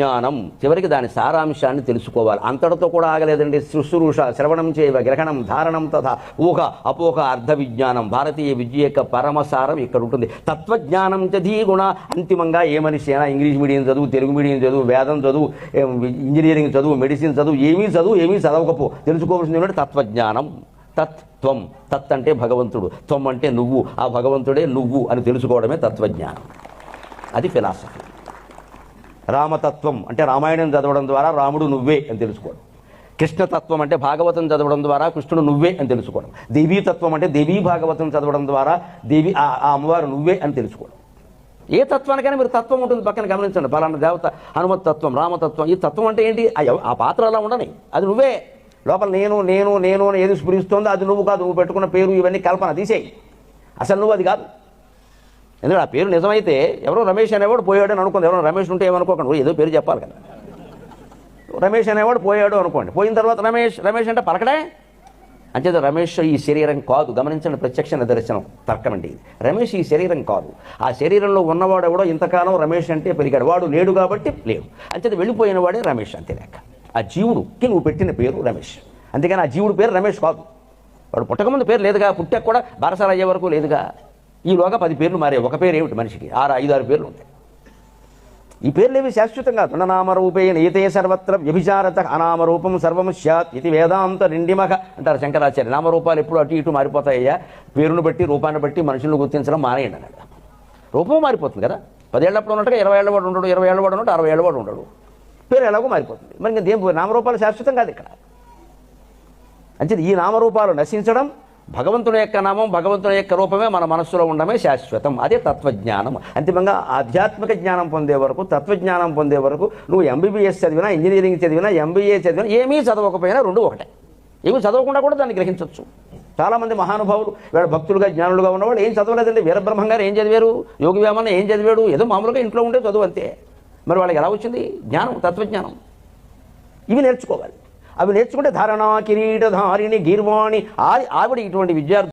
జ్ఞానం. చివరికి దాని సారాంశాన్ని తెలుసుకోవాలి. అంతటితో కూడా ఆగలేదండి. శుశ్రూష శ్రవణం చేయవ గ్రహణం ధారణం తథా ఊహ అపోహ అర్ధ విజ్ఞానం. భారతీయ విద్య యొక్క పరమసారం ఇక్కడ ఉంటుంది. తత్వజ్ఞానం చదీ గుణ అంతిమంగా ఏ మనిషి అయినా ఇంగ్లీష్ మీడియం చదువు తెలుగు మీడియం చదువు వేదం చదువు ఇంజనీరింగ్ చదువు మెడిసిన్ చదువు ఏమీ చదువు ఏమీ చదవకపో. తెలుసుకోవాల్సింది ఏంటంటే తత్వజ్ఞానం. తత్ త్వం తత్ అంటే భగవంతుడు. త్వం అంటే నువ్వు. ఆ భగవంతుడే నువ్వు అని తెలుసుకోవడమే తత్వజ్ఞానం. అది ఫిలాసఫీ. రామతత్వం అంటే రామాయణం చదవడం ద్వారా రాముడు నువ్వే అని తెలుసుకోవడం. కృష్ణతత్వం అంటే భాగవతం చదవడం ద్వారా కృష్ణుడు నువ్వే అని తెలుసుకోవడం. దేవీతత్వం అంటే దేవీ భాగవతం చదవడం ద్వారా దేవి ఆ అమ్మవారు నువ్వే అని తెలుసుకోవడం. ఏ తత్వానికైనా మీరు తత్వం ఉంటుంది పక్కన గమనించండి. పలానా దేవత హనుమత్ తత్వం రామతత్వం ఈ తత్వం అంటే ఏంటి? ఆ ఆ పాత్ర అలా ఉండని అది నువ్వే. లోపల నేను నేను నేను అని ఏది స్ఫురిస్తుందో అది నువ్వు కాదు. నువ్వు పెట్టుకున్న పేరు ఇవన్నీ కల్పన తీసేయి. అసలు నువ్వు అది కాదు. ఎందుకంటే ఆ పేరు నిజమైతే ఎవరో రమేష్ అనేవాడు పోయాడు అని అనుకుంది. ఎవరో రమేష్ ఉంటే ఏమనుకోకండి? ఏదో పేరు చెప్పాలి కదా. రమేష్ అనేవాడు పోయాడు అనుకోండి. పోయిన తర్వాత రమేష్ రమేష్ అంటే పలకడే? అంచేత రమేష్ ఈ శరీరం కాదు. గమనించండి ప్రత్యక్ష నిదర్శనం తర్కం అండి ఇది. రమేష్ ఈ శరీరం కాదు. ఆ శరీరంలో ఉన్నవాడు ఎవడో ఇంతకాలం రమేష్ అంటే పెరిగాడు. వాడు లేడు కాబట్టి లేడు. అంచేత వెళ్ళిపోయిన వాడే రమేష్ అంతే లెక్క. ఆ జీవుడుకి నువ్వు పెట్టిన పేరు రమేష్. అందుకని ఆ జీవుడు పేరు రమేష్ కాదు. వాడు పుట్టకముందు పేరు లేదుగా. పుట్టాక కూడా బారసాల అయ్యే వరకు లేదుగా. ఈలోగా పది పేర్లు మారే ఒక పేరు ఏమిటి మనిషికి? ఆరు ఐదు ఆరు పేర్లు ఉంటాయి. ఈ పేర్లేవి శాశ్వతం కాదు. నామరూపేణ ఈతే సర్వత్ర వ్యభిచారత అనామరూపం సర్వం సత్ ఇది వేదాంత నిండిమక అంటారు శంకరాచార్య నామరూపాలు ఎప్పుడు అటు ఇటు మారిపోతాయ్యా. పేరును బట్టి రూపాన్ని బట్టి మనుషులను గుర్తించడం మానేయండి అన్నాడు. రూపం మారిపోతుంది కదా. పదేళ్ళప్పుడు ఉన్నట్టుగా ఇరవై ఏళ్ళ వాడు ఉండడు ఇరవై ఏళ్ళ వాడు ఉండడు అరవై ఏళ్ళ వాడు ఉండడు. పేరు ఎలాగో మారిపోతుంది. మరి ఇంకా దేని నామరూపాలు శాశ్వతం కాదు ఇక్కడ. అంటే ఈ నామరూపాలు నశించడం భగవంతుని యొక్క నామం భగవంతుని యొక్క రూపమే మన మనస్సులో ఉండమే శాశ్వతం. అదే తత్వజ్ఞానం. అంతిమంగా ఆధ్యాత్మిక జ్ఞానం పొందే వరకు తత్వజ్ఞానం పొందే వరకు నువ్వు ఎంబీబీఎస్ చదివినా ఇంజనీరింగ్ చదివినా ఎంబీఏ చదివినా ఏమీ చదవకపోయినా రెండు ఒకటే. ఏమీ చదవకుండా కూడా దాన్ని గ్రహించవచ్చు చాలామంది మహానుభావులు వీళ్ళ భక్తులుగా జ్ఞానులుగా ఉన్నవాళ్ళు ఏం చదవలేదండి. వీరబ్రహ్మం గారు ఏం చదివారు? యోగి వేమన్న ఏం చదివాడు? ఏదో మామూలుగా ఇంట్లో ఉండే చదువు అంతే. మరి వాళ్ళకి ఎలా వచ్చింది? జ్ఞానం తత్వజ్ఞానం. ఇవి నేర్చుకోవాలి. అవి నేర్చుకుంటే ధరణ కిరీటధారిణి గీర్వాణి ఆవిడ ఇటువంటి విద్యార్థి